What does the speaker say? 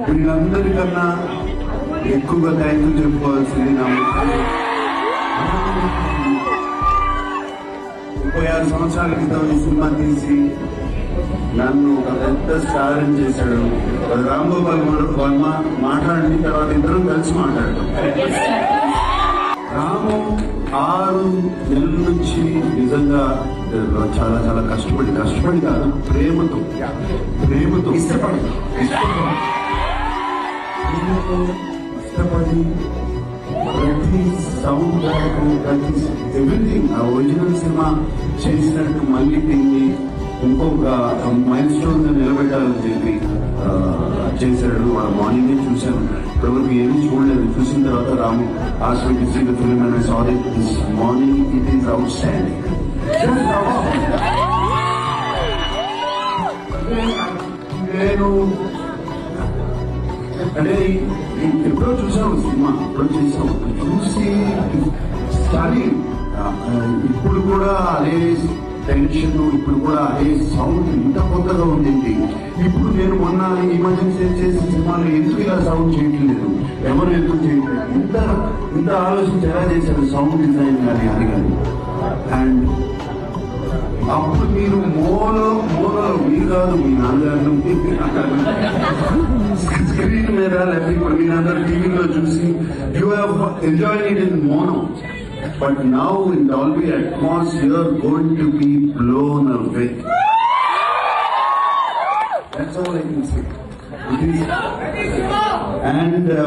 వీళ్ళందరికన్నా ఎక్కువగా thank you చెప్పుకోవాల్సింది నా ముప్పై ఆరు సంవత్సరాల క్రితం ఈ సినిమా తీసి నన్ను ఒక పెద్ద స్టార్ చేశాడు. రామ్ గోపాల్ వర్మ మాట్లాడిన తర్వాత ఇద్దరం కలిసి మాట్లాడాం రాము ఆరు నెలల నుంచి నిజంగా చాలా చాలా కష్టపడి కష్టపడి కాదు ప్రేమతో ప్రేమతో ఇష్టపడి ఇష్టపడి ప్రేమతో ఇష్టపడి ప్రతి సౌండ్ ప్రతి ఎవ్రీథింగ్ ఆ ఒరిజినల్ సినిమా చేసినట్టు మళ్ళీ దీన్ని ఇంకొక మైల్ స్టోన్ నిలబెట్టాలని చెప్పి ఆ, చేశాడు వాళ్ళ మార్నింగ్ చూశాను ఇప్పటివరకు ఏమీ చూడలేదు చూసిన తర్వాత Ramu aspect see the film and sorry this morning it is outstanding నేను అంటే ఎప్పుడో చూసాము సినిమా ఎప్పుడో చూసాం చూసి స్టడీ ఇప్పుడు కూడా అదే టెన్షన్ ఇప్పుడు కూడా అదే సౌండ్ ఇంత కొత్తగా ఉందండి ఇప్పుడు నేను మొన్న ఎమర్జెన్సీ చేసిన సినిమాలో ఎందుకు ఇలా సౌండ్ చేయట్లేదు? ఎవరు ఎందుకు చేయట్లేదు? ఇంత ఇంత ఆలోచించి ఎలా చేశారు? సౌండ్ డిజైన్ కానీ అది కానీ అండ్ అప్పుడు మీరు మోలో మోలో మీరు కాదు మీ నాన్నగారు స్క్రీన్ మీద లేకపోతే ఇప్పుడు మీ నాన్నగారు టీవీలో చూసి you have enjoy it in mono but now in Dolby Atmos you are going to be blown away That's all I can say. It is, and uh,